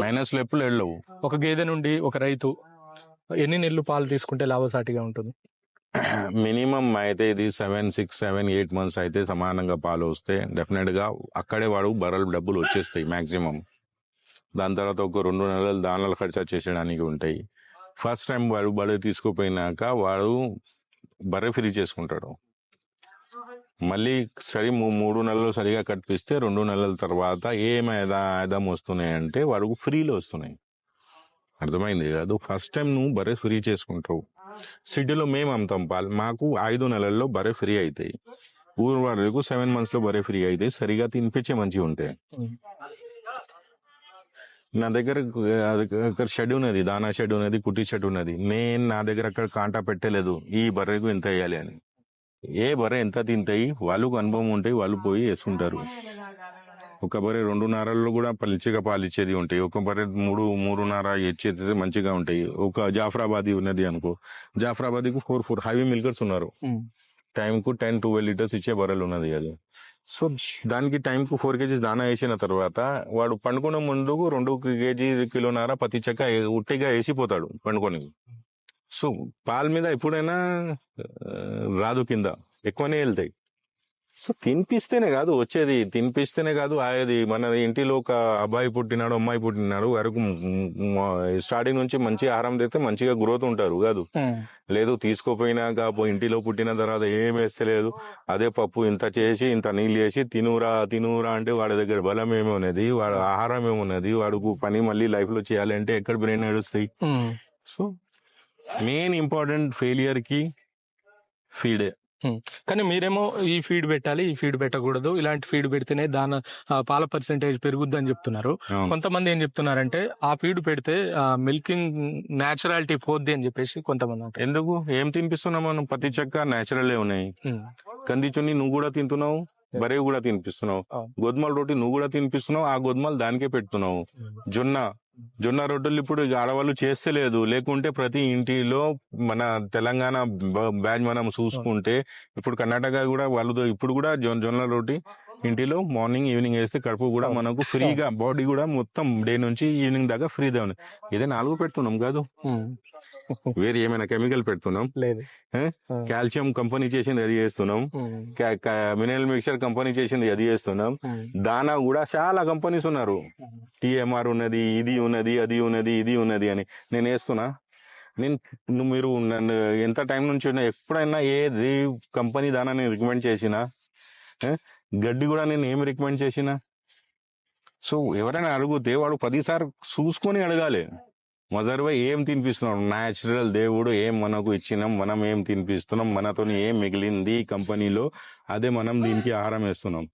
మైనస్లో ఎప్పుడు వెళ్ళవు ఒక గేదె నుండి ఒక రైతు ఎన్ని నెలలు పాలు తీసుకుంటే లాభసాటిగా ఉంటుంది? మినిమం అయితే ఇది seven six seven eight months అయితే సమానంగా పాలు వస్తే డెఫినెట్గా అక్కడే వాడు బర్రెలు డబ్బులు వచ్చేస్తాయి మాక్సిమం. దాని తర్వాత ఒక రెండు నెలలు దానిలో ఖర్చు చేసేయడానికి ఉంటాయి. ఫస్ట్ టైం వాడు బర్రె తీసుకుపోయినాక వాడు బర్రె ఫ్రీ చేసుకుంటాడు. మళ్ళీ సరి మూడు నెలలు సరిగా కట్టిస్తే రెండు నెలల తర్వాత ఏం ఆదా ఆదాం వస్తున్నాయి అంటే వాడు ఫ్రీలో వస్తున్నాయి. అర్థమైంది కాదు. ఫస్ట్ టైం నువ్వు బర్రె ఫ్రీ చేసుకుంటావు. సిటీలో మేము అమ్ముతాం పాలు. మాకు ఐదు నెలల్లో బర్రె ఫ్రీ అవుతాయి ఊరు వాళ్ళకు సెవెన్ మంత్స్లో బర్రె ఫ్రీ అయితే సరిగా తినిపించే మంచిగా ఉంటాయి. నా దగ్గర అక్కడ షెడ్ ఉన్నది. దానా షెడ్ ఉన్నది. కుట్టి షెడ్ ఉన్నది. నేను నా దగ్గర అక్కడ కాంటా పెట్టలేదు. ఈ బర్రెకు ఎంత వేయాలి అని. ఏ బర్రె ఎంత తింటాయి? వాళ్ళకు అనుభవం ఉంటాయి వాళ్ళు పోయి వేసుకుంటారు. ఒక బర్రె రెండున్నరలో కూడా పలిచిగా పాలిచ్చేది ఉంటాయి. ఒక బర్రె మూడు మూడున్నర ఇచ్చేది మంచిగా ఉంటాయి. ఒక జాఫరాబాదీ ఉన్నది అనుకో. జాఫరాబాదీకి ఫోర్ ఫోర్ హైవీ మిల్కర్స్ ఉన్నారు. టైం కు టెన్ ట్వెల్వ్ లీటర్స్ ఇచ్చే బర్రెలు ఉన్నది అది. సో దానికి టైం కు ఫోర్ కేజీస్ దానా వేసిన తర్వాత వాడు పండుకునే ముందు రెండు కేజీ కిలోన్నర పత్తి చెక్క ఉట్టిగా వేసిపోతాడు పండుకొని సో పాల మీద ఎప్పుడైనా రాదు కింద. ఎక్కువనే వెళ్తాయి. సో తినిపిస్తేనే కాదు వచ్చేది. తినిపిస్తేనే కాదు అది మన ఇంటిలో ఒక అబ్బాయి పుట్టినాడు అమ్మాయి పుట్టినాడు వరకు స్టార్టింగ్ నుంచి మంచి ఆహారం తెస్తే మంచిగా గ్రోత్ ఉంటారు కాదు. లేదు తీసుకోపోయినాక ఇంటిలో పుట్టిన తర్వాత ఏం వేస్తలేదు. అదే పప్పు ఇంత చేసి ఇంత నీళ్ళు వేసి తినురా తినురా అంటే వాడి దగ్గర బలం ఏమున్నది వాడు ఆహారం ఏమున్నది వాడుకు పని మళ్ళీ లైఫ్లో చేయాలంటే ఎక్కడ బ్రెయిన్ నడుస్తాయి సో మెయిన్ ఇంపార్టెంట్ ఫెయిలియర్కి ఫీడే. కానీ మీరేమో ఈ ఫీడ్ పెట్టాలి ఈ ఫీడ్ పెట్టకూడదు ఇలాంటి ఫీడ్ పెడితేనే దాని పాల పర్సెంటేజ్ పెరుగుద్ది అని చెప్తున్నారు కొంతమంది ఏం చెప్తున్నారంటే ఆ ఫీడ్ పెడితే మిల్కింగ్ నేచురాలిటీ పోద్ది అని చెప్పేసి కొంతమంది ఎందుకు? ఏం తినిపిస్తున్నాం మనం? పత్తి చెక్క నేచురల్ ఉన్నాయి. కంది చున్ని నువ్వు కూడా తింటున్నావు? బరే కూడా తినిపిస్తున్నావు. గోధుమల రోటి నువ్వు కూడా తినిపిస్తున్నావు ఆ గోధుమలు దానికే పెడుతున్నావు. జొన్న. జొన్న రొట్టెలు ఇప్పుడు ఆడవాళ్ళు చేస్తలేదు లేకుంటే ప్రతి ఇంటిలో మన తెలంగాణ బ్యాచ్ మనం చూసుకుంటే ఇప్పుడు కర్ణాటక కూడా వాళ్ళు ఇప్పుడు కూడా జొన్న జొన్న రోటి ఇంటిలో మార్నింగ్ ఈవినింగ్ వేస్తే కడుపు కూడా మనకు ఫ్రీగా బాడీ కూడా మొత్తం డే నుంచి ఈవినింగ్ దాకా ఫ్రీగా ఉంది. ఇదే నాలుగు పెడుతున్నాం కాదు. వేరే ఏమైనా కెమికల్ పెడుతున్నాం. కాల్షియం కంపెనీ చేసింది అది చేస్తున్నాం. మినరల్ మిక్చర్ కంపెనీ చేసింది అది చేస్తున్నాం. దానా కూడా చాలా కంపెనీస్ ఉన్నారు. టిఎంఆర్ ఉన్నది ఇది ఉన్నది అది ఉన్నది ఇది ఉన్నది అని. నేను వేస్తున్నా. నేను మీరు నన్ను ఎంత టైం నుంచి ఉన్నా ఎప్పుడైనా ఏది కంపెనీ దానా నేను రికమెండ్ చేసినా? గడ్డి కూడా నేను ఏం రికమెండ్ చేసినా? సో ఎవరైనా అడిగితే వాడు పదిసార్లు చూసుకొని అడగాలి. మజర్వై ఏం తినిపిస్తున్నాం న్యాచురల్ దేవుడు ఏం మనకు ఇచ్చినాం మనం ఏం తినిపిస్తున్నాం మనతో ఏం మిగిలింది కంపెనీలో అదే మనం దీనికి ఆహారం వేస్తున్నాం.